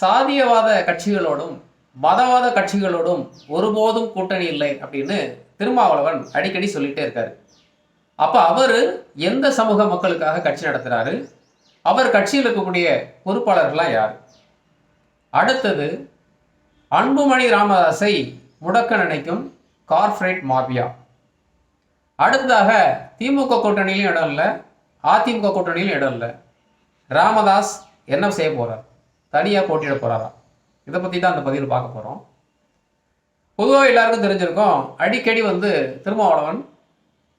சாதியவாத கட்சிகளோடும் மதவாத கட்சிகளோடும் ஒருபோதும் கூட்டணி இல்லை அப்படின்னு திருமாவளவன் அடிக்கடி சொல்லிட்டே இருக்காரு. அப்ப அவர் எந்த சமூக மக்களுக்காக கட்சி நடத்துறாரு? அவர் கட்சியில் இருக்கக்கூடிய பொறுப்பாளர்கள்லாம் யார்? அடுத்தது அன்புமணி ராமதாஸை முடக்க நினைக்கும் கார்ப்பரேட் மாபியா அடுத்ததாக திமுக கூட்டணியிலும் இடம் இல்லை அதிமுக கூட்டணியிலும் இடம் இல்லை. ராமதாஸ் என்ன செய்ய போகிறார் தனியாக போட்டியிட போகிறாராம் இதை பற்றி தான் அந்த பதிவில் பார்க்க போகிறோம் பொதுவாக எல்லாருக்கும் தெரிஞ்சிருக்கோம் அடிக்கடி வந்து திருமாவளவன்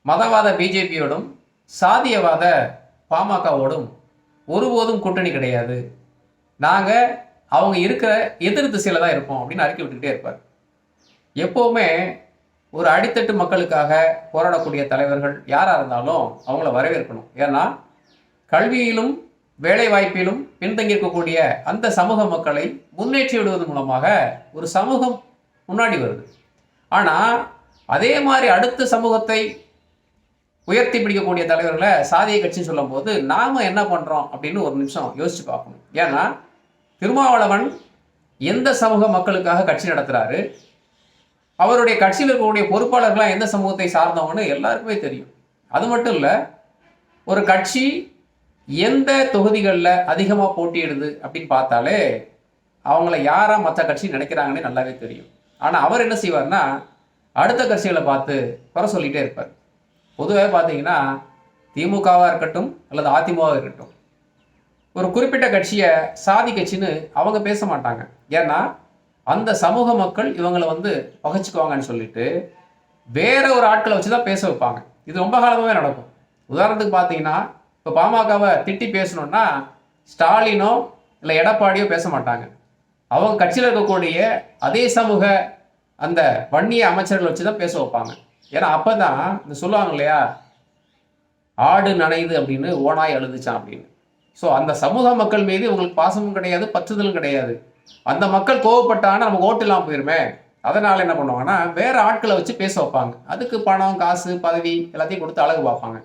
மதவாத பிஜேபியோடும் சாதியவாத பாமகவோடும் ஒருபோதும் கூட்டணி கிடையாது. நாங்கள் அவங்க இருக்கிற எதிர் திசையில் தான் இருப்போம் அப்படின்னு அறிக்கை விட்டுக்கிட்டே இருப்பார். எப்போவுமே ஒரு அடித்தட்டு மக்களுக்காக போராடக்கூடிய தலைவர்கள் யாராக இருந்தாலும் அவங்கள வரவேற்கணும். ஏன்னா கல்வியிலும் வேலை வாய்ப்பிலும் பின்தங்கியிருக்கக்கூடிய அந்த சமூக மக்களை முன்னேற்றி விடுவதன் மூலமாக ஒரு சமூகம் முன்னாடி வருது. ஆனால் அதே மாதிரி அடுத்த சமூகத்தை உயர்த்தி பிடிக்கக்கூடிய தலைவர்களை சாதிய கட்சின்னு சொல்லும்போது நாம் என்ன பண்ணுறோம் அப்படின்னு ஒரு நிமிஷம் யோசிச்சு பார்க்கணும். ஏன்னா திருமாவளவன் எந்த சமூக மக்களுக்காக கட்சி நடத்துகிறாரு அவருடைய கட்சியில் இருக்கக்கூடிய பொறுப்பாளர்களாக எந்த சமூகத்தை சார்ந்தவங்கன்னு எல்லாருக்குமே தெரியும். அது மட்டும் இல்லை ஒரு கட்சி எந்த தொகுதிகளில் அதிகமாக போட்டியிடுது அப்படின்னு பார்த்தாலே அவங்கள யாராக மற்ற கட்சி நினைக்கிறாங்கன்னு நல்லாவே தெரியும். ஆனால் அவர் என்ன செய்வார்னா அடுத்த கட்சிகளை பார்த்து குறை சொல்லிகிட்டே இருப்பார். பொதுவாக பார்த்தீங்கன்னா திமுகவாக இருக்கட்டும் அல்லது அதிமுகவாக இருக்கட்டும் ஒரு குறிப்பிட்ட கட்சியை சாதி கட்சின்னு அவங்க பேச மாட்டாங்க. ஏன்னா அந்த சமூக மக்கள் இவங்களை வந்து பகைச்சிக்குவாங்கன்னு சொல்லிட்டு வேற ஒரு ஆட்களை வச்சு தான் பேச வைப்பாங்க. இது ரொம்ப காலமாகவே நடக்கும். உதாரணத்துக்கு பார்த்தீங்கன்னா இப்போ பாமகவை திட்டி பேசணும்னா ஸ்டாலினோ இல்லை எடப்பாடியோ பேச மாட்டாங்க. அவங்க கட்சியில் இருக்கக்கூடிய அதே சமூக அந்த வன்னிய அமைச்சர்களை வச்சு தான் பேச வைப்பாங்க. ஏன்னா அப்போ தான் இந்த சொல்லுவாங்க இல்லையா? ஆடு நனையுது அப்படின்னு ஓனாய் எழுதுச்சான் அப்படின்னு. ஸோ அந்த சமூக மக்கள் மீது உங்களுக்கு பாசமும் கிடையாது பற்றுதலும் கிடையாது. அந்த மக்கள் கோவப்பட்டாங்கன்னா நமக்கு ஓட்டு இல்லாமல் போயிருமே. அதனால என்ன பண்ணுவாங்கன்னா வேற ஆட்களை வச்சு பேச வைப்பாங்க. அதுக்கு பணம் காசு பதவி எல்லாத்தையும் கொடுத்து அழகு பார்ப்பாங்க.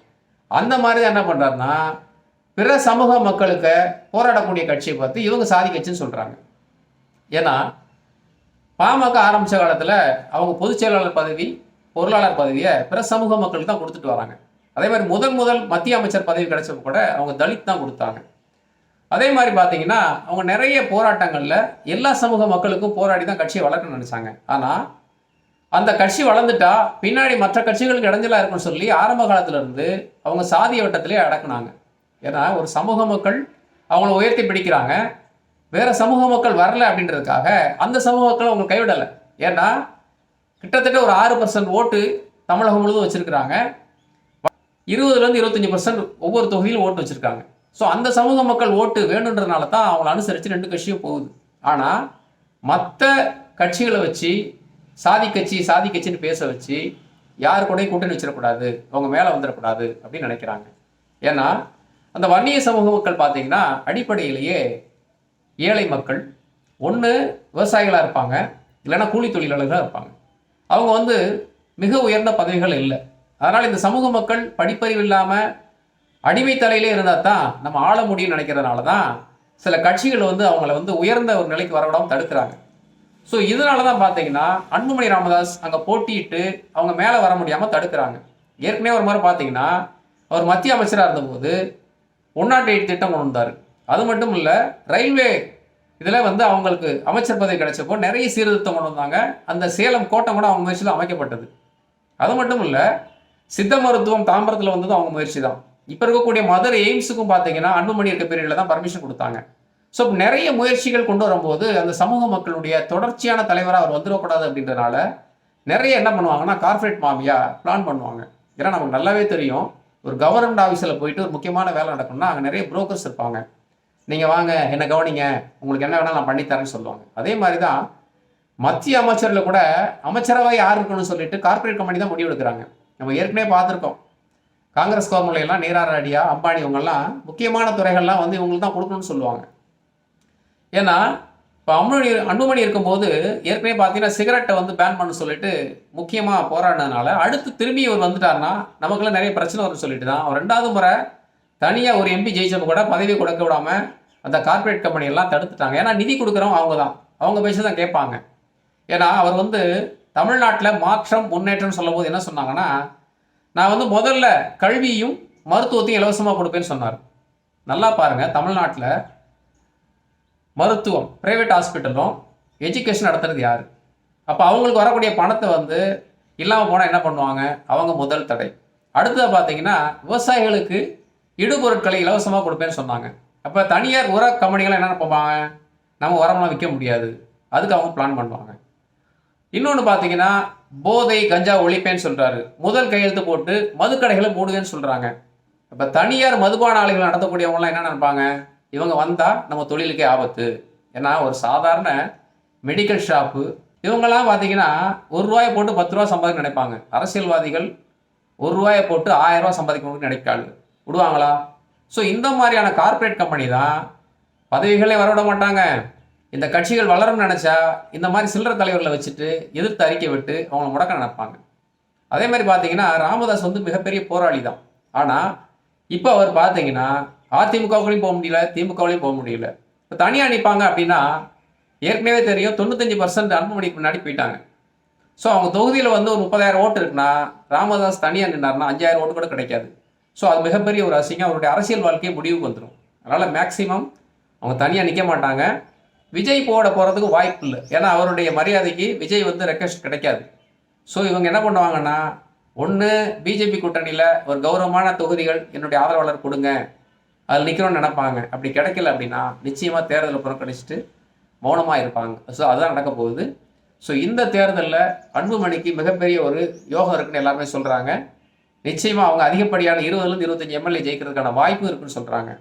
அந்த மாதிரி தான் என்ன பண்ணுறாருன்னா பிற சமூக மக்களுக்கு போராடக்கூடிய கட்சியை பார்த்து இவங்க சாதி கட்சின்னு சொல்கிறாங்க ஏன்னா பாமக ஆரம்பித்த காலத்தில் அவங்க பொதுச் செயலாளர் பதவி பொருளாளர் பதவியை பிற சமூக மக்களுக்கு தான் கொடுத்துட்டு வராங்க. அதே மாதிரி முதல் முதல் மத்திய அமைச்சர் பதவி கிடைச்சப்ப கூட அவங்க தலித் தான் கொடுத்தாங்க. அதே மாதிரி பார்த்தீங்கன்னா அவங்க நிறைய போராட்டங்களில் எல்லா சமூக மக்களுக்கும் போராடி தான் கட்சியை வளர்க்கணும்னு நினச்சாங்க. ஆனால் அந்த கட்சி வளர்ந்துட்டா பின்னாடி மற்ற கட்சிகளுக்கு இடைஞ்சலாக இருக்கும்னு சொல்லி ஆரம்ப காலத்திலேருந்து அவங்க சாதிய வட்டத்திலே அடக்குனாங்க. ஏன்னா ஒரு சமூக மக்கள் அவங்கள உயர்த்தி பிடிக்கிறாங்க. வேற சமூக மக்கள் வரல அப்படின்றதுக்காக அந்த சமூக மக்களை அவங்க கைவிடலை. ஏன்னா கிட்டத்தட்ட ஒரு ஆறு பர்சன்ட் ஓட்டு தமிழகம் முழுவதும் வச்சிருக்கிறாங்க. இருபதுலேருந்து இருபத்தஞ்சி பர்சன்ட் ஒவ்வொரு தொகுதியிலும் ஓட்டு வச்சுருக்காங்க. ஸோ அந்த சமூக மக்கள் ஓட்டு வேணுன்றதுனால தான் அவங்கள அனுசரித்து ரெண்டு கட்சியும் போகுது. ஆனால் மற்ற கட்சிகளை வச்சு சாதி கட்சி சாதி கட்சின்னு பேச வச்சு யார் கூடயும் கூட்டணி வச்சிடக்கூடாது அவங்க மேலே வந்துடக்கூடாது அப்படின்னு நினைக்கிறாங்க. ஏன்னா அந்த வன்னிய சமூக மக்கள் பார்த்தீங்கன்னா அடிப்படையிலேயே ஏழை மக்கள் ஒன்று விவசாயிகளாக இருப்பாங்க இல்லைன்னா கூலி தொழிலாளர்களாக இருப்பாங்க. அவங்க வந்து மிக உயர்ந்த பதவிகள் இல்லை. அதனால் இந்த சமூக மக்கள் படிப்பறிவு இல்லாமல் அடிமை தலையிலே இருந்தால் தான் நம்ம ஆள முடியும்னு நினைக்கிறதுனால தான் சில கட்சிகள் வந்து அவங்கள வந்து உயர்ந்த ஒரு நிலைக்கு வரவிடாமல் தடுக்கிறாங்க. ஸோ இதனால தான் பார்த்தீங்கன்னா அன்புமணி ராமதாஸ் அங்கே போட்டியிட்டு அவங்க மேலே வர முடியாமல் தடுக்கிறாங்க. ஏற்கனவே ஒரு மாதிரி பார்த்தீங்கன்னா அவர் மத்திய அமைச்சராக இருந்தபோது ஒன் நாட் எயிட் திட்டம் கொண்டு வந்தார். அது மட்டும் இல்லை ரயில்வே இதில் வந்து அவங்களுக்கு அமைச்சர் பதவி கிடைச்சப்போ நிறைய சீர்திருத்தம் கொண்டு வந்தாங்க. அந்த சேலம் கோட்டம் கூட அவங்க முயற்சியில் அமைக்கப்பட்டது. அது மட்டும் இல்லை சித்த மருத்துவம் தாம்பரத்தில் வந்ததும் அவங்க முயற்சி தான். இப்போ இருக்கக்கூடிய மதுரை எய்ம்ஸுக்கும் பார்த்தீங்கன்னா அன்புமணி இருக்க பீரியடில் தான் பர்மிஷன் கொடுத்தாங்க. ஸோ நிறைய முயற்சிகள் கொண்டு வரும்போது அந்த சமூக மக்களுடைய தொடர்ச்சியான தலைவராக அவர் வந்துடக்கூடாது அப்படின்றனால நிறைய என்ன பண்ணுவாங்கன்னா கார்ப்பரேட் மாமியா பிளான் பண்ணுவாங்க. ஏன்னா நமக்கு நல்லாவே தெரியும். ஒரு கவர்மெண்ட் ஆஃபீஸில் போயிட்டு ஒரு முக்கியமான வேலை நடக்கணும்னா அங்கே நிறைய புரோக்கர்ஸ் இருப்பாங்க. நீங்கள் வாங்க என்ன கவனிங்க உங்களுக்கு என்ன வேணாலும் நான் பண்ணித்தரேன்னு சொல்லுவாங்க. அதே மாதிரி தான் மத்திய அமைச்சரில் கூட அமைச்சரவை யார் இருக்கணும்னு சொல்லிட்டு கார்ப்பரேட் கம்பெனி தான் முடிவு எடுக்கிறாங்க. நம்ம ஏற்கனவே பார்த்துருக்கோம். காங்கிரஸ் கவர்மெண்ட்லாம் எல்லாம் நீரார் அடியா அம்பானி இவங்கெல்லாம் முக்கியமான துறைகள்லாம் வந்து இவங்களுக்கு தான் கொடுக்கணும்னு சொல்லுவாங்க. ஏன்னா இப்போ அன்புமணி அன்புமணி இருக்கும்போது ஏற்கனவே பார்த்தீங்கன்னா சிகரெட்டை வந்து பேன் பண்ண சொல்லிட்டு முக்கியமாக போராடினதுனால அடுத்து திரும்பி இவர் வந்துட்டாருன்னா நமக்குலாம் நிறைய பிரச்சனை வரும்னு சொல்லிட்டு தான். அவர் ரெண்டாவது முறை தனியாக ஒரு எம்பி ஜெயிச்சப்ப கூட பதவி கொடுக்க விடாம அந்த கார்ப்பரேட் கம்பெனியெல்லாம் தடுத்துட்டாங்க. ஏன்னா நிதி கொடுக்குறவங்க அவங்க தான். அவங்க பேசி தான் கேட்பாங்க. ஏன்னா அவர் வந்து தமிழ்நாட்டில் மாற்றம் முன்னேற்றம் சொல்லும்போது என்ன சொன்னாங்கன்னா நான் வந்து முதல்ல கல்வியும் மருத்துவத்தையும் இலவசமாக கொடுப்பேன்னு சொன்னார். நல்லா பாருங்கள் தமிழ்நாட்டில் மருத்துவம் பிரைவேட் ஹாஸ்பிட்டலும் எஜுகேஷன் நடத்துறது யார்? அப்போ அவங்களுக்கு வரக்கூடிய பணத்தை வந்து இல்லாமல் போனால் என்ன பண்ணுவாங்க? அவங்க முதல் தடை. அடுத்தது பார்த்தீங்கன்னா விவசாயிகளுக்கு இடுபொருட்களை இலவசமாக கொடுப்பேன்னு சொன்னாங்க. அப்போ தனியார் உர கம்பெனிகள் என்ன பண்ணுவாங்க? நம்ம உரம்லாம் விற்க முடியாது. அதுக்கு அவங்க பிளான் பண்ணுவாங்க. இன்னொன்று பார்த்தீங்கன்னா போதை கஞ்சா ஒழிப்பேன்னு சொல்கிறாரு முதல் கையெழுத்து போட்டு மதுக்கடைகளை மூடுவேன்னு சொல்கிறாங்க இப்போ தனியார் மதுபான ஆலைகள் நடத்தக்கூடியவங்களாம் என்ன நினைப்பாங்க? இவங்க வந்தால் நம்ம தொழிலுக்கே ஆபத்து. ஏன்னா ஒரு சாதாரண மெடிக்கல் ஷாப்பு இவங்கெல்லாம் பார்த்தீங்கன்னா ஒரு ரூபாயை போட்டு பத்து ரூபா சம்பாதிக்க நினைப்பாங்க. அரசியல்வாதிகள் ஒரு ரூபாயை போட்டு ஆயிரம் ரூபா சம்பாதிக்கணும்னு நினைக்காது. விடுவாங்களா? ஸோ இந்த மாதிரியான கார்ப்பரேட் கம்பெனி தான் பதவிகளே வரவிட மாட்டாங்க. இந்த கட்சிகள் வளரும்னு நினச்சா இந்த மாதிரி சில்லற தலைவர்களை வச்சுட்டு எதிர்த்து அறிக்கை விட்டு அவங்களை முடக்க நினைப்பாங்க. அதே மாதிரி பார்த்தீங்கன்னா ராமதாஸ் வந்து மிகப்பெரிய போராளி தான். ஆனால் இப்போ அவர் பார்த்தீங்கன்னா அதிமுகவுலையும் போக முடியல திமுகவுலையும் போக முடியல. இப்போ தனியாக நிற்பாங்க அப்படின்னா ஏற்கனவே தெரியும் தொண்ணூத்தஞ்சு பர்சன்ட் அன்புமணிக்கு முன்னாடி போயிட்டாங்க. ஸோ அவங்க தொகுதியில் வந்து ஒரு முப்பதாயிரம் ஓட்டு இருக்குன்னா ராமதாஸ் தனியாக நின்னார்னா அஞ்சாயிரம் ஓட்டு கூட கிடைக்காது. ஸோ அது மிகப்பெரிய ஒரு அசிங்கம். அவருடைய அரசியல் வாழ்க்கையை முடிவுக்கு வந்துடும் அதனால் மேக்சிமம் அவங்க தனியாக நிற்க மாட்டாங்க. விஜய் போட போகிறதுக்கு வாய்ப்பு இல்லை. ஏன்னா அவருடைய மரியாதைக்கு விஜய் வந்து ரெக்வஸ்ட் கிடைக்காது. ஸோ இவங்க என்ன பண்ணுவாங்கன்னா ஒன்று பிஜேபி கூட்டணியில் ஒரு கௌரவமான தொகுதிகள் என்னுடைய ஆதரவாளர் கொடுங்க. அதில் நிற்கிறோன்னு நினைப்பாங்க. அப்படி கிடைக்கல அப்படின்னா நிச்சயமாக தேர்தலை புறக்கணிச்சிட்டு மௌனமாக இருப்பாங்க. ஸோ அதுதான் நடக்க போகுது. ஸோ இந்த தேர்தலில் அன்புமணிக்கு மிகப்பெரிய ஒரு யோகம் இருக்குன்னு எல்லாருமே சொல்கிறாங்க நிச்சயமாக அவங்க அதிகப்படியான இருபதுலேருந்து இருபத்தஞ்சி எம்எல்ஏ ஜெயிக்கிறதுக்கான வாய்ப்பு இருக்குன்னு சொல்கிறாங்க